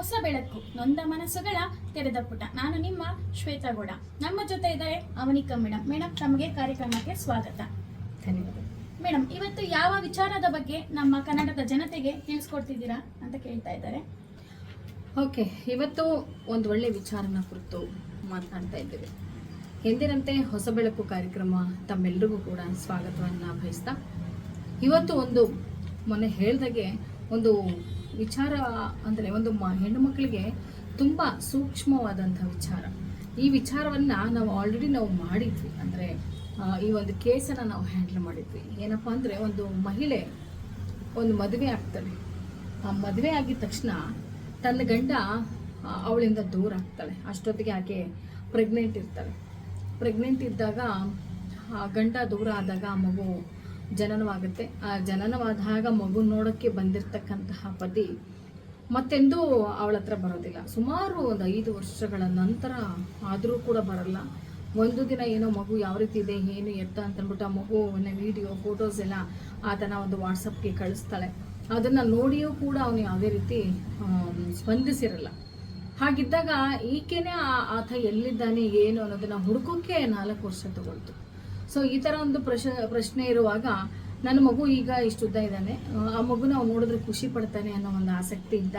ಹೊಸ ಬೆಳಕು ನೊಂದ ಮನಸ್ಸುಗಳ ತೆರೆದ ಪುಟ. ನಾನು ನಿಮ್ಮ ಶ್ವೇತಾ ಗೌಡ ನಮ್ಮ ಜೊತೆ ಇದ್ದಾರೆ ಅವನಿಕ ಮೇಡಮ್ ಮೇಡಮ್ ತಮಗೆ ಕಾರ್ಯಕ್ರಮಕ್ಕೆ ಸ್ವಾಗತ. ಧನ್ಯವಾದ ಮೇಡಮ್ ಇವತ್ತು ಯಾವ ವಿಚಾರದ ಬಗ್ಗೆ ನಮ್ಮ ಕನ್ನಡದ ಜನತೆಗೆ ತಿಳಿಸ್ಕೊಡ್ತಿದ್ದೀರಾ ಅಂತ ಕೇಳ್ತಾ ಇದ್ದಾರೆ. ಓಕೆ ಇವತ್ತು ಒಂದು ಒಳ್ಳೆ ವಿಚಾರನ ಕುರಿತು ಮಾತನಾಡ್ತಾ ಇದ್ದೇವೆ. ಎಂದಿನಂತೆ ಹೊಸ ಬೆಳಕು ಕಾರ್ಯಕ್ರಮ ತಮ್ಮೆಲ್ಲರಿಗೂ ಕೂಡ ಸ್ವಾಗತವನ್ನು ಬಯಸ್ತಾ ಇವತ್ತು ಒಂದು ಮೊನ್ನೆ ಹೇಳ್ದಾಗೆ ಒಂದು ವಿಚಾರ ಅಂದರೆ ಒಂದು ಮ ಹೆಣ್ಣು ಮಕ್ಕಳಿಗೆ ತುಂಬ ಸೂಕ್ಷ್ಮವಾದಂಥ ವಿಚಾರ. ಈ ವಿಚಾರವನ್ನು ನಾವು ಆಲ್ರೆಡಿ ನಾವು ಮಾಡಿದ್ವಿ. ಅಂದರೆ ಈ ಒಂದು ಕೇಸನ್ನು ನಾವು ಹ್ಯಾಂಡಲ್ ಮಾಡಿದ್ವಿ. ಏನಪ್ಪ ಅಂದರೆ, ಒಂದು ಮಹಿಳೆ ಒಂದು ಮದುವೆ ಆಗ್ತಾಳೆ. ಆ ಮದುವೆ ಆಗಿದ ತಕ್ಷಣ ತನ್ನ ಗಂಡ ಅವಳಿಂದ ದೂರ ಆಗ್ತಾಳೆ. ಅಷ್ಟೊತ್ತಿಗೆ ಆಕೆ ಪ್ರೆಗ್ನೆಂಟ್ ಇರ್ತಾಳೆ. ಪ್ರೆಗ್ನೆಂಟ್ ಇದ್ದಾಗ, ಆ ಗಂಡ ದೂರ ಆದಾಗ ಆ ಮಗು ಜನನವಾಗುತ್ತೆ. ಆ ಜನನವಾದಾಗ ಮಗು ನೋಡೋಕ್ಕೆ ಬಂದಿರತಕ್ಕಂತಹ ಪತಿ ಮತ್ತೆಂದೂ ಅವಳ ಹತ್ರ ಬರೋದಿಲ್ಲ. ಸುಮಾರು ಒಂದು ಐದು ವರ್ಷಗಳ ನಂತರ ಆದರೂ ಕೂಡ ಬರಲ್ಲ. ಒಂದು ದಿನ ಏನೋ ಮಗು ಯಾವ ರೀತಿ ಇದೆ, ಏನು ಎತ್ತ ಅಂತಂದ್ಬಿಟ್ಟು ಆ ಮಗುವಿನ ವಿಡಿಯೋ ಫೋಟೋಸ್ ಎಲ್ಲ ಆತನ ಒಂದು ವಾಟ್ಸಪ್ಗೆ ಕಳಿಸ್ತಾಳೆ. ಅದನ್ನು ನೋಡಿಯೂ ಕೂಡ ಅವನು ಯಾವುದೇ ರೀತಿ ಸ್ಪಂದಿಸಿರಲ್ಲ. ಹಾಗಿದ್ದಾಗ ಈಕೆನೇ ಆತ ಎಲ್ಲಿದ್ದಾನೆ, ಏನು ಅನ್ನೋದನ್ನ ಹುಡುಕೋಕ್ಕೆ ನಾಲ್ಕು ವರ್ಷ ತಗೊಳ್ತು. ಸೊ ಈ ಥರ ಒಂದು ಪ್ರಶ ಪ್ರಶ್ನೆ ಇರುವಾಗ ನನ್ನ ಮಗು ಈಗ ಇಷ್ಟು ಉದ್ದ ಇದ್ದಾನೆ. ಆ ಮಗುನ ಅವ್ನು ನೋಡಿದ್ರೆ ಖುಷಿ ಪಡ್ತಾನೆ ಅನ್ನೋ ಒಂದು ಆಸಕ್ತಿಯಿಂದ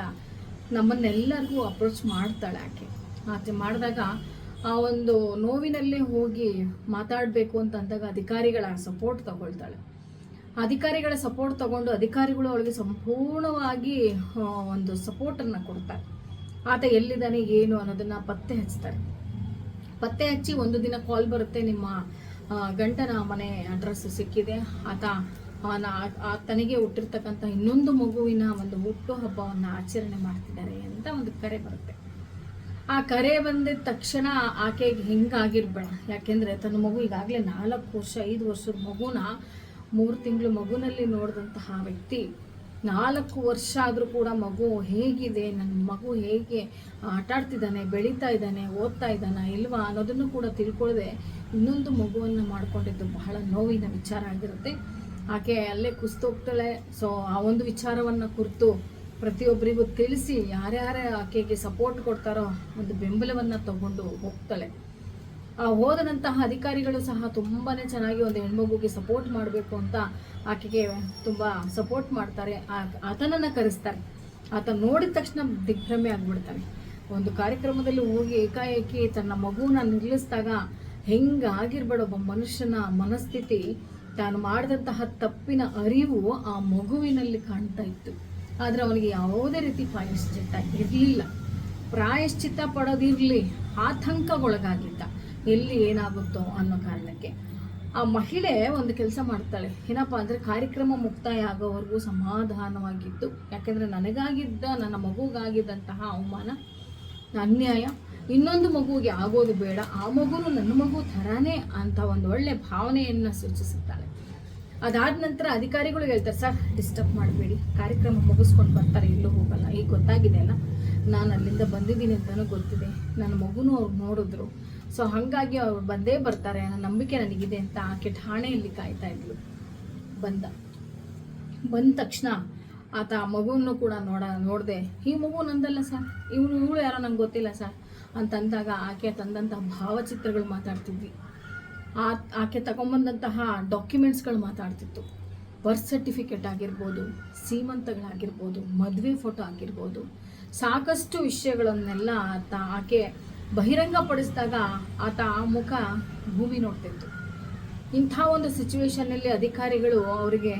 ನಮ್ಮನ್ನೆಲ್ಲರಿಗೂ ಅಪ್ರೋಚ್ ಮಾಡ್ತಾಳೆ ಆಕೆ. ಆಕೆ ಮಾಡಿದಾಗ ಆ ಒಂದು ನೋವಿನಲ್ಲೇ ಹೋಗಿ ಮಾತಾಡಬೇಕು ಅಂತ ಅಂದಾಗ ಅಧಿಕಾರಿಗಳ ಸಪೋರ್ಟ್ ತಗೊಳ್ತಾಳೆ. ಅಧಿಕಾರಿಗಳ ಸಪೋರ್ಟ್ ತಗೊಂಡು ಅಧಿಕಾರಿಗಳು ಅವಳಿಗೆ ಸಂಪೂರ್ಣವಾಗಿ ಒಂದು ಸಪೋರ್ಟನ್ನು ಕೊಡ್ತಾರೆ. ಆತ ಎಲ್ಲಿದ್ದಾನೆ, ಏನು ಅನ್ನೋದನ್ನ ಪತ್ತೆ ಹಚ್ತಾರೆ ಪತ್ತೆ ಹಚ್ಚಿ ಒಂದು ದಿನ ಕಾಲ್ ಬರುತ್ತೆ ನಿಮ್ಮ ಆ, ಗಂಡನ ಮನೆ ಅಡ್ರೆಸ್ ಸಿಕ್ಕಿದೆ. ಆತ ಅವನ ಆತನಿಗೆ ಹುಟ್ಟಿರ್ತಕ್ಕಂಥ ಇನ್ನೊಂದು ಮಗುವಿನ ಒಂದು ಹುಟ್ಟು ಹಬ್ಬವನ್ನು ಆಚರಣೆ ಮಾಡ್ತಿದ್ದಾರೆ ಅಂತ ಒಂದು ಕರೆ ಬರುತ್ತೆ. ಆ ಕರೆ ಬಂದಿದ ತಕ್ಷಣ ಆಕೆಗೆ ಹೆಂಗಾಗಿರ್ಬೇಡ. ಯಾಕೆಂದ್ರೆ ತನ್ನ ಮಗು ಈಗಾಗಲೇ ನಾಲ್ಕು ವರ್ಷ ಐದು ವರ್ಷದ ಮಗುನ ಮೂರು ತಿಂಗಳು ಮಗುನಲ್ಲಿ ನೋಡಿದಂತಹ ವ್ಯಕ್ತಿ ನಾಲ್ಕು ವರ್ಷ ಆದರೂ ಕೂಡ ಮಗು ಹೇಗಿದೆ ನನ್ನ ಮಗು ಹೇಗೆ ಆಟಾಡ್ತಿದ್ದಾನೆ, ಬೆಳೀತಾ ಇದ್ದಾನೆ, ಓದ್ತಾ ಇದ್ದಾನ ಇಲ್ವಾ ಅನ್ನೋದನ್ನು ಕೂಡ ತಿಳ್ಕೊಳ್ಳದೆ ಇನ್ನೊಂದು ಮಗುವನ್ನು ಮಾಡಿಕೊಂಡಿದ್ದು ಬಹಳ ನೋವಿನ ವಿಚಾರ ಆಗಿರುತ್ತೆ. ಆಕೆ ಅಲ್ಲೇ ಕುಸ್ತೋಗ್ತಾಳೆ ಸೊ ಆ ಒಂದು ವಿಚಾರವನ್ನು ಕುರಿತು ಪ್ರತಿಯೊಬ್ಬರಿಗೂ ತಿಳಿಸಿ ಯಾರ್ಯಾರೇ ಆಕೆಗೆ ಸಪೋರ್ಟ್ ಕೊಡ್ತಾರೋ ಒಂದು ಬೆಂಬಲವನ್ನು ತಗೊಂಡು ಹೋಗ್ತಾಳೆ. ಆ ಹೋದನಂತಹ ಅಧಿಕಾರಿಗಳು ಸಹ ತುಂಬಾ ಚೆನ್ನಾಗಿ ಒಂದು ಹೆಣ್ಮಗುಗೆ ಸಪೋರ್ಟ್ ಮಾಡಬೇಕು ಅಂತ ಆಕೆಗೆ ತುಂಬ ಸಪೋರ್ಟ್ ಮಾಡ್ತಾರೆ. ಆತನನ್ನ ಕರೆಸ್ತಾರೆ. ಆತ ನೋಡಿದ ತಕ್ಷಣ ದಿಗ್ಭ್ರಮೆ ಆಗ್ಬಿಡ್ತಾನೆ. ಒಂದು ಕಾರ್ಯಕ್ರಮದಲ್ಲಿ ಹೋಗಿ ಏಕಾಏಕಿ ತನ್ನ ಮಗುವನ್ನ ನಿಲ್ಲಿಸಿದಾಗ ಹೆಂಗಾಗಿರ್ಬೇಡ ಒಬ್ಬ ಮನುಷ್ಯನ ಮನಸ್ಥಿತಿ. ತಾನು ಮಾಡಿದಂತಹ ತಪ್ಪಿನ ಅರಿವು ಆ ಮಗುವಿನಲ್ಲಿ ಕಾಣ್ತಾ ಇತ್ತು. ಆದ್ರೆ ಅವನಿಗೆ ಯಾವುದೇ ರೀತಿ ಪ್ರಾಯಶ್ಚಿತ್ತ ಇರಲಿಲ್ಲ. ಪ್ರಾಯಶ್ಚಿತ್ತ ಪಡೋದಿರಲಿ, ಆತಂಕಗೊಳಗಾಗಿದ್ದ. ಎಲ್ಲಿ ಏನಾಗುತ್ತೋ ಅನ್ನೋ ಕಾರಣಕ್ಕೆ ಆ ಮಹಿಳೆ ಒಂದು ಕೆಲಸ ಮಾಡ್ತಾಳೆ. ಏನಪ್ಪ ಅಂದರೆ ಕಾರ್ಯಕ್ರಮ ಮುಕ್ತಾಯ ಆಗೋವರೆಗೂ ಸಮಾಧಾನವಾಗಿತ್ತು ಯಾಕೆಂದರೆ ನನಗಾಗಿದ್ದ, ನನ್ನ ಮಗುಗಾಗಿದ್ದಂತಹ ಅವಮಾನ ಅನ್ಯಾಯ. ಇನ್ನೊಂದು ಮಗುವಿಗೆ ಆಗೋದು ಬೇಡ, ಆ ಮಗುನು ನನ್ನ ಮಗು ಥರಾನೇ ಅಂತ ಒಂದು ಒಳ್ಳೆ ಭಾವನೆಯನ್ನು ಸೂಚಿಸುತ್ತಾಳೆ ಅದಾದ ನಂತರ ಅಧಿಕಾರಿಗಳು ಹೇಳ್ತಾರೆ, ಸರ್ ಡಿಸ್ಟರ್ಬ್ ಮಾಡಬೇಡಿ. ಕಾರ್ಯಕ್ರಮ ಮುಗಿಸ್ಕೊಂಡು ಬರ್ತಾರೆ, ಎಲ್ಲೂ ಹೋಗಲ್ಲ. ಈಗ ಗೊತ್ತಾಗಿದೆ ಅಲ್ಲ? ನಾನು ಅಲ್ಲಿಂದ ಬಂದಿದ್ದೀನಿ ಅಂತಲೂ ಗೊತ್ತಿದೆ. ನನ್ನ ಮಗುನೂ ಅವ್ರು ನೋಡಿದ್ರು. ಸೊ ಹಾಗಾಗಿ ಅವ್ರು ಬಂದೇ ಬರ್ತಾರೆ. ಅನ್ನೋ ನಂಬಿಕೆ ನನಗಿದೆ ಅಂತ ಆಕೆ ಠಾಣೆಯಲ್ಲಿ ಕಾಯ್ತಾ ಇದ್ಲು. ಬಂದ. ಬಂದ ತಕ್ಷಣ ಆತ ಆ ಮಗುವನ್ನು ಕೂಡ ನೋಡ, ನೋಡಿದೆ, ಈ ಮಗು ನಂದಲ್ಲ ಸರ್. ಇವನು, ಇವಳು ಯಾರೋ ನಂಗೆ ಗೊತ್ತಿಲ್ಲ ಸರ್. ಅಂತಂದಾಗ ಆಕೆ ತಂದಂತಹ ಭಾವಚಿತ್ರಗಳು ಮಾತಾಡ್ತಿದ್ವಿ. ಆ ಆಕೆ ತಗೊಂಬಂದಂತಹ ಡಾಕ್ಯುಮೆಂಟ್ಸ್ಗಳು ಮಾತಾಡ್ತಿತ್ತು. ಬರ್ತ್ ಸರ್ಟಿಫಿಕೇಟ್ ಆಗಿರ್ಬೋದು, ಸೀಮಂತಗಳಾಗಿರ್ಬೋದು, ಮದುವೆ ಫೋಟೋ ಆಗಿರ್ಬೋದು ಸಾಕಷ್ಟು ವಿಷಯಗಳನ್ನೆಲ್ಲ ಆತ ಆಕೆ ಬಹಿರಂಗಪಡಿಸಿದಾಗ ಆತ ಆ ಮುಖ ಭೂಮಿ ನೋಡ್ತಿತ್ತು. ಇಂಥ ಒಂದು ಸಿಚುವೇಶನ್ನಲ್ಲಿ ಅಧಿಕಾರಿಗಳು ಅವರಿಗೆ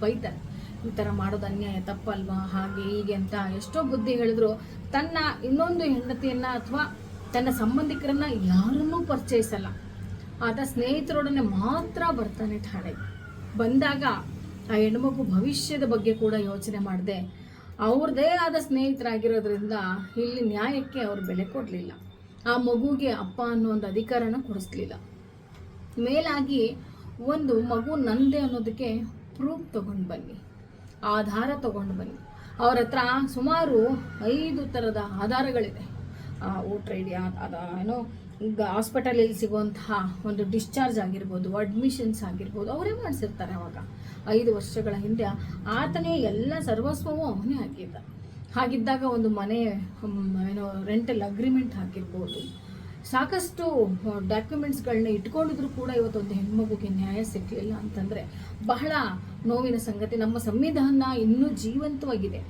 ಬೈತಾರೆ. ಈ ಥರ ಮಾಡೋದು ಅನ್ಯಾಯ, ತಪ್ಪಲ್ವಾ, ಹಾಗೆ, ಹೀಗೆ ಅಂತ ಎಷ್ಟೋ ಬುದ್ಧಿ ಹೇಳಿದ್ರು. ತನ್ನ ಇನ್ನೊಂದು ಹೆಂಡತಿಯನ್ನು ಅಥವಾ ತನ್ನ ಸಂಬಂಧಿಕರನ್ನ ಯಾರನ್ನೂ ಪರಿಚಯಿಸಲ್ಲ. ಆತ ಸ್ನೇಹಿತರೊಡನೆ ಮಾತ್ರ ಬರ್ತಾನೆ ಠಾಣೆಗೆ. ಬಂದಾಗ ಆ ಹೆಣ್ಮಗು ಭವಿಷ್ಯದ ಬಗ್ಗೆ ಕೂಡ ಯೋಚನೆ ಮಾಡದೆ ಅವ್ರದ್ದೇ ಆದ ಸ್ನೇಹಿತರಾಗಿರೋದ್ರಿಂದ ಇಲ್ಲಿ ನ್ಯಾಯಕ್ಕೆ ಅವ್ರು ಬೆಲೆ ಕೊಡಲಿಲ್ಲ. ಆ ಮಗುಗೆ ಅಪ್ಪ ಅನ್ನೋ ಒಂದು ಅಧಿಕಾರನ ಕೊಡಿಸ್ಲಿಲ್ಲ. ಮೇಲಾಗಿ ಒಂದು ಮಗು ನಂದೆ ಅನ್ನೋದಕ್ಕೆ ಪ್ರೂಫ್ ತಗೊಂಡು ಬನ್ನಿ. ಆಧಾರ ತಗೊಂಡು ಬನ್ನಿ. ಅವ್ರ ಹತ್ರ ಸುಮಾರು ಐದು ಥರದ ಆಧಾರಗಳಿದೆ. ಆ ಐ ಡಿ ಅದ ಏನೋ ಈಗ ಹಾಸ್ಪಿಟಲಲ್ಲಿ ಸಿಗುವಂತಹ ಒಂದು ಡಿಸ್ಚಾರ್ಜ್ ಆಗಿರ್ಬೋದು ಅಡ್ಮಿಷನ್ಸ್ ಆಗಿರ್ಬೋದು, ಅವರೇ ಮಾಡಿಸಿರ್ತಾರೆ ಅವಾಗ. ಐದು ವರ್ಷಗಳ ಹಿಂದೆ ಆತನೇ ಎಲ್ಲ ಸರ್ವಸ್ವವೂ ಅವನೇ ಆಗಿದ್ದ. ಹಾಗಿದ್ದಾಗ ಒಂದು ಮನೆ ಏನೋ ರೆಂಟಲ್ ಅಗ್ರಿಮೆಂಟ್ ಹಾಕಿರ್ಬೋದು. ಸಾಕಷ್ಟು ಡಾಕ್ಯುಮೆಂಟ್ಸ್ಗಳನ್ನ ಇಟ್ಕೊಂಡಿದ್ರು ಕೂಡ ಇವತ್ತೊಂದು ಹೆಣ್ಮಗುಗೆ ನ್ಯಾಯ ಸಿಕ್ಕಲಿಲ್ಲ ಅಂತಂದರೆ ಬಹಳ ನೋವಿನ ಸಂಗತಿ. ನಮ್ಮ ಸಂವಿಧಾನ ಇನ್ನೂ ಜೀವಂತವಾಗಿದೆ.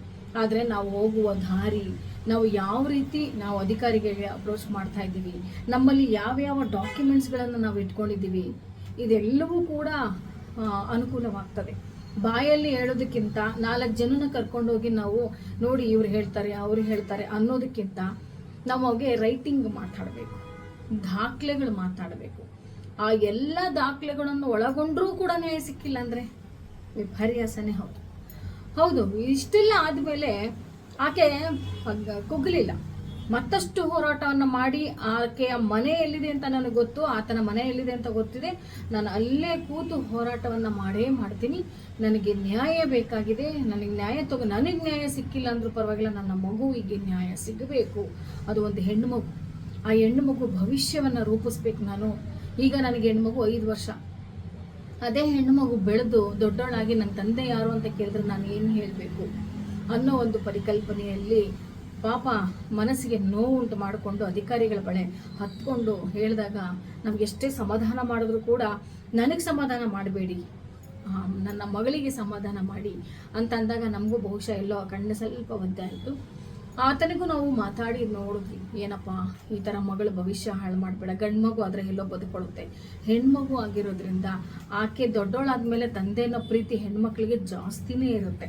ಆದರೆ ನಾವು ಹೋಗುವ ದಾರಿ ನಾವು ಯಾವ ರೀತಿ ನಾವು ಅಧಿಕಾರಿಗಳಿಗೆ ಅಪ್ರೋಚ್ ಮಾಡ್ತಾ ಇದ್ದೀವಿ, ನಮ್ಮಲ್ಲಿ ಯಾವ್ಯಾವ ಡಾಕ್ಯುಮೆಂಟ್ಸ್ಗಳನ್ನು ನಾವು ಇಟ್ಕೊಂಡಿದ್ದೀವಿ, ಇದೆಲ್ಲವೂ ಕೂಡ ಅನುಕೂಲವಾಗ್ತದೆ. ಬಾಯಲ್ಲಿ ಹೇಳೋದಕ್ಕಿಂತ ನಾಲ್ಕು ಜನನ ಕರ್ಕೊಂಡೋಗಿ ನಾವು ನೋಡಿ ಇವ್ರು ಹೇಳ್ತಾರೆ, ಅವರು ಹೇಳ್ತಾರೆ ಅನ್ನೋದಕ್ಕಿಂತ ನಾವು ಅವಾಗೆ ರೈಟಿಂಗ್ ಮಾತಾಡಬೇಕು, ದಾಖಲೆಗಳು ಮಾತಾಡಬೇಕು. ಆ ಎಲ್ಲ ದಾಖಲೆಗಳನ್ನು ಒಳಗೊಂಡ್ರೂ ಕೂಡ ನ್ಯಾಯ ಸಿಕ್ಕಿಲ್ಲ ಅಂದರೆ ವಿಪರ್ಯಾಸನೇ ಹೌದು. ಹೌದು, ಇಷ್ಟೆಲ್ಲ ಆದಮೇಲೆ ಆಕೆ ಕುಗ್ಲಿಲ್ಲ. ಮತ್ತಷ್ಟು ಹೋರಾಟವನ್ನು ಮಾಡಿ ಆಕೆಯ ಮನೆ ಎಲ್ಲಿದೆ ಅಂತ ನನಗೆ ಗೊತ್ತು, ಆತನ ಮನೆ ಎಲ್ಲಿದೆ ಅಂತ ಗೊತ್ತಿದೆ. ನಾನು ಅಲ್ಲೇ ಕೂತು ಹೋರಾಟವನ್ನು ಮಾಡೇ ಮಾಡ್ತೀನಿ. ನನಗೆ ನ್ಯಾಯ ಬೇಕಾಗಿದೆ. ನನಗೆ ನ್ಯಾಯ ತಗೋ ನನಗೆ ನ್ಯಾಯ ಸಿಕ್ಕಿಲ್ಲ ಅಂದ್ರೂ ಪರವಾಗಿಲ್ಲ, ನನ್ನ ಮಗುವಿಗೆ ನ್ಯಾಯ ಸಿಗಬೇಕು. ಅದು ಒಂದು ಹೆಣ್ಣು ಮಗು. ಆ ಹೆಣ್ಣು ಮಗು ಭವಿಷ್ಯವನ್ನು ರೂಪಿಸ್ಬೇಕು ನಾನು. ಈಗ ನನಗೆ ಹೆಣ್ಮಗು ಐದು ವರ್ಷ. ಅದೇ ಹೆಣ್ಣು ಮಗು ಬೆಳೆದು ದೊಡ್ಡವಳಾಗಿ ನನ್ನ ತಂದೆ ಯಾರು ಅಂತ ಕೇಳಿದ್ರೆ ನಾನು ಏನು ಹೇಳಬೇಕು? ಅನ್ನೋ ಒಂದು ಪರಿಕಲ್ಪನೆಯಲ್ಲಿ ಪಾಪ ಮನಸ್ಸಿಗೆ ನೋವುಂಟು ಮಾಡಿಕೊಂಡು ಅಧಿಕಾರಿಗಳ ಬಳೆ ಹತ್ಕೊಂಡು ಹೇಳಿದಾಗ ನಮ್ಗೆ ಎಷ್ಟೇ ಸಮಾಧಾನ ಮಾಡಿದ್ರು ಕೂಡ ನನಗೆ ಸಮಾಧಾನ ಮಾಡಬೇಡಿ. ನನ್ನ ಮಗಳಿಗೆ ಸಮಾಧಾನ ಮಾಡಿ ಅಂತ ಅಂದಾಗ ನಮಗೂ ಬಹುಶಃ ಎಲ್ಲೋ ಕಣ್ಣು ಸ್ವಲ್ಪ ಒದ್ದೆ ಆಯಿತು. ಆತನಿಗೂ ನಾವು ಮಾತಾಡಿ ನೋಡಿದ್ವಿ, ಏನಪ್ಪ, ಈ ಥರ ಮಗಳ ಭವಿಷ್ಯ ಹಾಳು ಮಾಡಬೇಡ, ಗಂಡು ಮಗು ಆದರೆ ಎಲ್ಲೋ ಬದುಕೊಳ್ಳುತ್ತೆ ಹೆಣ್ಮಗು ಆಗಿರೋದ್ರಿಂದ ಆಕೆ ದೊಡ್ಡವಳಾದ್ಮೇಲೆ ತಂದೆನೋ ಪ್ರೀತಿ ಹೆಣ್ಮಕ್ಳಿಗೆ ಜಾಸ್ತಿನೇ ಇರುತ್ತೆ.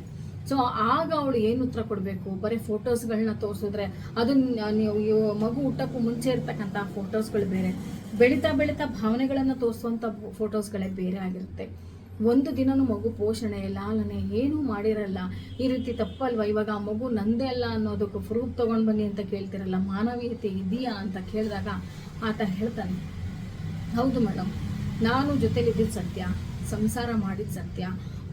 ಸೊ ಆಗ ಅವಳು ಏನು ಉತ್ತರ ಕೊಡಬೇಕು? ಬರೀ ಫೋಟೋಸ್ಗಳನ್ನ ತೋರಿಸಿದ್ರೆ ಅದನ್ನ ನೀವು ಮಗು ಹುಟ್ಟಕ್ಕೂ ಮುಂಚೆ ಇರ್ತಕ್ಕಂಥ ಫೋಟೋಸ್ಗಳು ಬೇರೆ. ಬೆಳೀತಾ ಬೆಳೀತಾ ಭಾವನೆಗಳನ್ನು ತೋರಿಸುವಂಥ ಫೋಟೋಸ್ಗಳೇ ಬೇರೆ ಆಗಿರುತ್ತೆ. ಒಂದು ದಿನನೂ ಮಗು ಪೋಷಣೆ, ಲಾಲನೆ ಏನೂ ಮಾಡಿರಲ್ಲ. ಈ ರೀತಿ ತಪ್ಪಲ್ವಾ? ಇವಾಗ ಆ ಮಗು ನಂದೇ ಅಲ್ಲ ಅನ್ನೋದಕ್ಕೆ ಪ್ರೂಫ್ ತೊಗೊಂಡು ಬನ್ನಿ ಅಂತ ಕೇಳ್ತಿರಲ್ಲ. ಮಾನವೀಯತೆ ಇದೆಯಾ ಅಂತ ಕೇಳಿದಾಗ ಆತ ಹೇಳ್ತಾನೆ. ಹೌದು ಮೇಡಮ್ ನಾನು ಜೊತೆಲಿದ್ದಿದ್ದು ಸತ್ಯ, ಸಂಸಾರ ಮಾಡಿದ ಸತ್ಯ.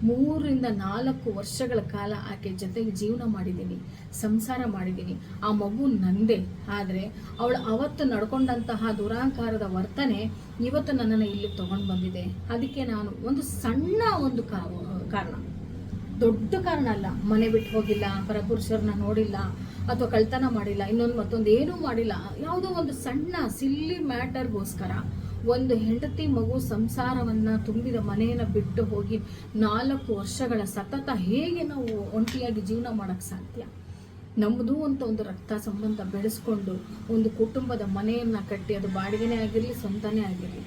ಮೂರರಿಂದ ನಾಲ್ಕು ವರ್ಷಗಳ ಕಾಲ ಆಕೆ ಜೊತೆಗೆ ಜೀವನ ಮಾಡಿದ್ದೀನಿ, ಸಂಸಾರ ಮಾಡಿದ್ದೀನಿ. ಆ ಮಗು ನಂದೇ. ಆದರೆ ಅವಳು ಅವತ್ತು ನಡ್ಕೊಂಡಂತಹ ದುರಾಂಕಾರದ ವರ್ತನೆ ಇವತ್ತು ನನ್ನನ್ನು ಇಲ್ಲಿ ತಗೊಂಡು ಬಂದಿದೆ. ಅದಕ್ಕೆ ನಾನು ಒಂದು ಸಣ್ಣ ಒಂದು ಕಾರಣ. ದೊಡ್ಡ ಕಾರಣ ಅಲ್ಲ. ಮನೆ ಬಿಟ್ಟು ಹೋಗಿಲ್ಲ, ಪರಪುರುಷರನ್ನ ನೋಡಿಲ್ಲ, ಅಥವಾ ಕಳ್ತನ ಮಾಡಿಲ್ಲ, ಇನ್ನೊಂದು ಮತ್ತೊಂದು ಏನೂ ಮಾಡಿಲ್ಲ. ಯಾವುದೋ ಒಂದು ಸಣ್ಣ ಸಿಲ್ಲಿ ಮ್ಯಾಟರ್ಗೋಸ್ಕರ ಒಂದು ಹೆಂಡತಿ ಮಗು ಸಂಸಾರವನ್ನ ತುಂಬಿದ ಮನೆಯನ್ನು ಬಿಟ್ಟು ಹೋಗಿ ನಾಲ್ಕು ವರ್ಷಗಳ ಸತತ ಹೇಗೆ ನಾವು ಒಂಟಿಯಾಗಿ ಜೀವನ ಮಾಡೋಕ್ಕೆ ಸಾಧ್ಯ? ನಮ್ಮದು ಅಂತ ಒಂದು ರಕ್ತ ಸಂಬಂಧ ಬೆಳೆಸ್ಕೊಂಡು ಒಂದು ಕುಟುಂಬದ ಮನೆಯನ್ನ ಕಟ್ಟಿ ಅದು ಬಾಡಿಗೆನೇ ಆಗಿರಲಿ, ಸ್ವಂತನೇ ಆಗಿರಲಿ,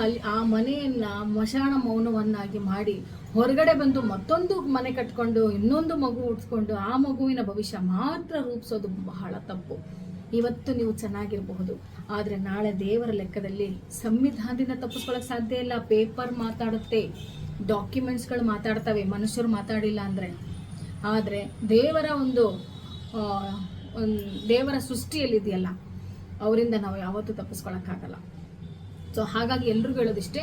ಅಲ್ಲಿ ಆ ಮನೆಯನ್ನ ಮಶಾಣ ಮೌನವನ್ನಾಗಿ ಮಾಡಿ ಹೊರಗಡೆ ಬಂದು ಮತ್ತೊಂದು ಮನೆ ಕಟ್ಕೊಂಡು ಇನ್ನೊಂದು ಮಗು ಹುಟ್ಕೊಂಡು ಆ ಮಗುವಿನ ಭವಿಷ್ಯ ಮಾತ್ರ ರೂಪಿಸೋದು ಬಹಳ ತಪ್ಪು. ಇವತ್ತು ನೀವು ಚೆನ್ನಾಗಿರಬಹುದು. ಆದರೆ ನಾಳೆ ದೇವರ ಲೆಕ್ಕದಲ್ಲಿ ಸಂವಿಧಾನದಿಂದ ತಪ್ಪಿಸ್ಕೊಳ್ಳೋಕೆ ಸಾಧ್ಯ ಇಲ್ಲ. ಪೇಪರ್ ಮಾತಾಡುತ್ತೆ. ಡಾಕ್ಯುಮೆಂಟ್ಸ್ಗಳು ಮಾತಾಡ್ತವೆ. ಮನುಷ್ಯರು ಮಾತಾಡಿಲ್ಲ ಅಂದರೆ. ಆದರೆ ದೇವರ ಒಂದು ದೇವರ ಸೃಷ್ಟಿಯಲ್ಲಿದೆಯಲ್ಲ, ಅವರಿಂದ ನಾವು ಯಾವತ್ತೂ ತಪ್ಪಿಸ್ಕೊಳಕ್ಕಾಗಲ್ಲ ಸೊ ಹಾಗಾಗಿ ಎಲ್ರಿಗೂ ಹೇಳೋದಿಷ್ಟೇ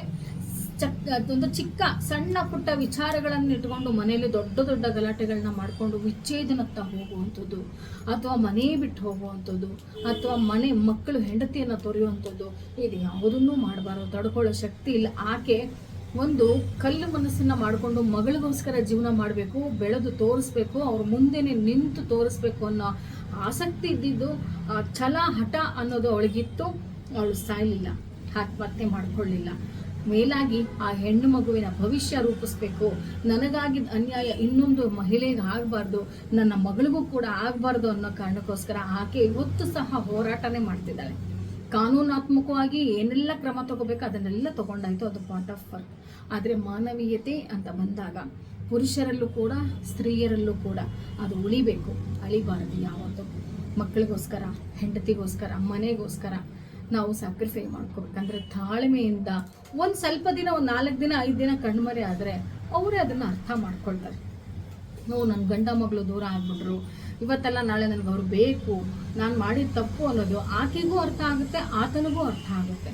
ಚಕ್ ಅದೊಂದು ಚಿಕ್ಕ, ಸಣ್ಣ ಪುಟ್ಟ ವಿಚಾರಗಳನ್ನು ಇಟ್ಕೊಂಡು ಮನೆಯಲ್ಲಿ ದೊಡ್ಡ ದೊಡ್ಡ ಗಲಾಟೆಗಳನ್ನ ಮಾಡಿಕೊಂಡು ವಿಚ್ಛೇದನತ್ತ ಹೋಗುವಂಥದ್ದು, ಅಥವಾ ಮನೆ ಬಿಟ್ಟು ಹೋಗುವಂಥದ್ದು, ಅಥವಾ ಮನೆ ಮಕ್ಕಳು ಹೆಂಡತಿಯನ್ನು ತೊರೆಯುವಂಥದ್ದು, ಇದು ಯಾವುದನ್ನೂ ಮಾಡಬಾರ್ದು, ತಡ್ಕೊಳ್ಳೋ ಶಕ್ತಿ ಇಲ್ಲ. ಆಕೆ ಒಂದು ಕಲ್ಲು ಮನಸ್ಸನ್ನು ಮಾಡಿಕೊಂಡು ಮಗಳಿಗೋಸ್ಕರ ಜೀವನ ಮಾಡಬೇಕು, ಬೆಳೆದು ತೋರಿಸ್ಬೇಕು, ಅವ್ರ ಮುಂದೆನೆ ನಿಂತು ತೋರಿಸ್ಬೇಕು ಅನ್ನೋ ಆಸಕ್ತಿ ಇದ್ದಿದ್ದು ಛಲ, ಹಠ ಅನ್ನೋದು ಅವಳಿಗಿತ್ತು. ಅವಳು ಸಾಯಲಿಲ್ಲ. ಆತ್ಮಹತ್ಯೆ ಮಾಡ್ಕೊಳ್ಳಿಲ್ಲ. ಮೇಲಾಗಿ ಆ ಹೆಣ್ಣು ಮಗುವಿನ ಭವಿಷ್ಯ ರೂಪಿಸ್ಬೇಕು. ನನಗಾಗಿದ್ದ ಅನ್ಯಾಯ ಇನ್ನೊಂದು ಮಹಿಳೆಗೆ ಆಗಬಾರ್ದು, ನನ್ನ ಮಗಳಿಗೂ ಕೂಡ ಆಗಬಾರ್ದು ಅನ್ನೋ ಕಾರಣಕ್ಕೋಸ್ಕರ ಆಕೆ ಇವತ್ತು ಸಹ ಹೋರಾಟನೇ ಮಾಡ್ತಿದ್ದಾಳೆ. ಕಾನೂನಾತ್ಮಕವಾಗಿ ಏನೆಲ್ಲ ಕ್ರಮ ತಗೋಬೇಕು ಅದನ್ನೆಲ್ಲ ತಗೊಂಡಾಯ್ತು ಅದು ಪಾರ್ಟ್ ಆಫ್ ವರ್ಕ್ ಆದರೆ ಮಾನವೀಯತೆ ಅಂತ ಬಂದಾಗ ಪುರುಷರಲ್ಲೂ ಕೂಡ, ಸ್ತ್ರೀಯರಲ್ಲೂ ಕೂಡ ಅದು ಉಳಿಬೇಕು, ಅಳಿಬಾರದು ಯಾವತ್ತೂ. ಮಕ್ಕಳಿಗೋಸ್ಕರ, ಹೆಂಡತಿಗೋಸ್ಕರ, ಮನೆಗೋಸ್ಕರ ನಾವು ಸ್ಯಾಕ್ರಿಫೈ ಮಾಡ್ಕೋಬೇಕಂದ್ರೆ ತಾಳ್ಮೆಯಿಂದ ಒಂದು ಸ್ವಲ್ಪ ದಿನ, ಒಂದು ನಾಲ್ಕು ದಿನ, ಐದು ದಿನ ಕಣ್ಮರೆ ಆದರೆ ಅವರೇ ಅದನ್ನು ಅರ್ಥ ಮಾಡ್ಕೊಳ್ತಾರೆ. ನೋವು ನನ್ನ ಗಂಡ ಮಗಳು ದೂರ ಆಗ್ಬಿಟ್ರು. ಇವತ್ತೆಲ್ಲ ನಾಳೆ ನನಗೆ ಅವ್ರು ಬೇಕು. ನಾನು ಮಾಡಿದ ತಪ್ಪು ಅನ್ನೋದು ಆಕೆಗೂ ಅರ್ಥ ಆಗುತ್ತೆ, ಆತನಿಗೂ ಅರ್ಥ ಆಗುತ್ತೆ.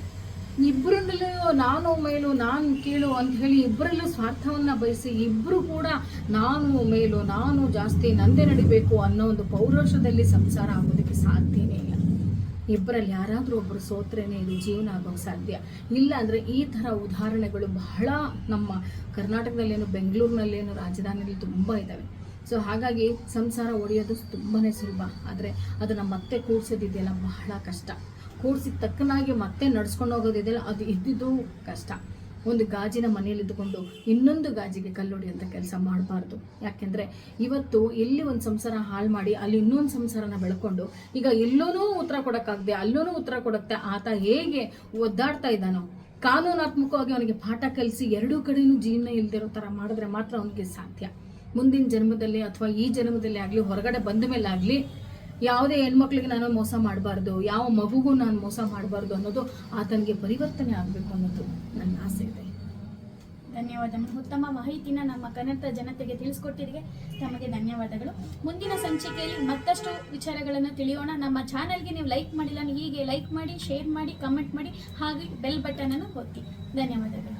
ಇಬ್ಬರಲ್ಲೂ ನಾನು ಮೇಲು, ನಾನು ಕೀಳು ಅಂತ ಹೇಳಿ ಇಬ್ಬರಲ್ಲೂ ಸ್ವಾರ್ಥವನ್ನು ಬಯಸಿ ಇಬ್ಬರು ಕೂಡ ನಾನು ಮೇಲು, ನಾನು ಜಾಸ್ತಿ ನಂದೇ ನಡಿಬೇಕು ಅನ್ನೋ ಒಂದು ಪೌರೋಷದಲ್ಲಿ ಸಂಸಾರ ಆಗೋದಕ್ಕೆ ಸಾಧ್ಯನೇ ಇಲ್ಲ. ಇಬ್ಬರಲ್ಲಿ ಯಾರಾದರೂ ಒಬ್ಬರು ಸೋತ್ರೇನೆ ಇದು ಜೀವನ ಆಗೋ ಸಾಧ್ಯ. ಇಲ್ಲ ಅಂದರೆ ಈ ಥರ ಉದಾಹರಣೆಗಳು ಬಹಳ ನಮ್ಮ ಕರ್ನಾಟಕದಲ್ಲೇನು, ಬೆಂಗಳೂರಿನಲ್ಲೇನು ರಾಜಧಾನಿಯಲ್ಲಿ ತುಂಬ ಇದ್ದಾವೆ ಸೊ ಹಾಗಾಗಿ ಸಂಸಾರ ಒಡೆಯೋದು ತುಂಬಾ ಸುಲಭ. ಆದರೆ ಅದನ್ನು ಮತ್ತೆ ಕೂಡಿಸೋದಿದೆಯಲ್ಲ ಬಹಳ ಕಷ್ಟ. ಕೂಡಿಸಿದ ತಕ್ಕನಾಗಿ ಮತ್ತೆ ನಡ್ಸ್ಕೊಂಡು ಹೋಗೋದಿದೆಯಲ್ಲ ಅದು ಇದ್ದಿದ್ದು ಕಷ್ಟ. ಒಂದು ಗಾಜಿನ ಮನೆಯಲ್ಲಿ ಇದ್ದುಕೊಂಡು ಇನ್ನೊಂದು ಗಾಜಿಗೆ ಕಲ್ಲೊಡೆಯುವಂಥ ಕೆಲಸ ಮಾಡಬಾರ್ದು. ಯಾಕೆಂದರೆ ಇವತ್ತು ಎಲ್ಲಿ ಒಂದು ಸಂಸಾರ ಹಾಳು ಮಾಡಿ ಅಲ್ಲಿ ಇನ್ನೊಂದು ಸಂಸಾರನ ಬೆಳ್ಕೊಂಡು ಈಗ ಎಲ್ಲೋನೂ ಉತ್ತರ ಕೊಡೋಕ್ಕಾಗದೆ, ಅಲ್ಲೋನೂ ಉತ್ತರ ಕೊಡಕ್ಕೆ ಆತ ಹೇಗೆ ಒದ್ದಾಡ್ತಾ ಇದ್ದಾನೋ, ಕಾನೂನಾತ್ಮಕವಾಗಿ ಅವನಿಗೆ ಪಾಠ ಕಲಿಸಿ ಎರಡೂ ಕಡೆಯೂ ಜೀವನ ಇಲ್ದಿರೋ ಥರ ಮಾಡಿದ್ರೆ ಮಾತ್ರ ಅವನಿಗೆ ಸಾಧ್ಯ. ಮುಂದಿನ ಜನ್ಮದಲ್ಲಿ ಅಥವಾ ಈ ಜನ್ಮದಲ್ಲಿ ಆಗಲಿ, ಹೊರಗಡೆ ಬಂದ ಮೇಲೆ ಆಗಲಿ ಯಾವುದೇ ಹೆಣ್ಮಕ್ಳಿಗೆ ನಾನು ಮೋಸ ಮಾಡಬಾರ್ದು, ಯಾವ ಮಗುಗೂ ನಾನು ಮೋಸ ಮಾಡಬಾರ್ದು ಅನ್ನೋದು ಆತನಿಗೆ ಪರಿವರ್ತನೆ ಆಗಬೇಕು ಅನ್ನೋದು ನನ್ನ ಆಸೆ ಇದೆ. ಧನ್ಯವಾದ ಉತ್ತಮ ಮಾಹಿತಿನ ನಮ್ಮ ಕನ್ನಡ ಜನತೆಗೆ ತಿಳಿಸ್ಕೊಟ್ಟಿದ್ದಕ್ಕೆ ತಮಗೆ ಧನ್ಯವಾದಗಳು. ಮುಂದಿನ ಸಂಚಿಕೆಯಲ್ಲಿ ಮತ್ತಷ್ಟು ವಿಚಾರಗಳನ್ನು ತಿಳಿಯೋಣ. ನಮ್ಮ ಚಾನಲ್ಗೆ ನೀವು ಲೈಕ್ ಮಾಡಿಲ್ಲ ಹೀಗೆ ಲೈಕ್ ಮಾಡಿ, ಶೇರ್ ಮಾಡಿ, ಕಮೆಂಟ್ ಮಾಡಿ, ಹಾಗೆ ಬೆಲ್ ಬಟನನ್ನು ಒತ್ತಿ. ಧನ್ಯವಾದಗಳು.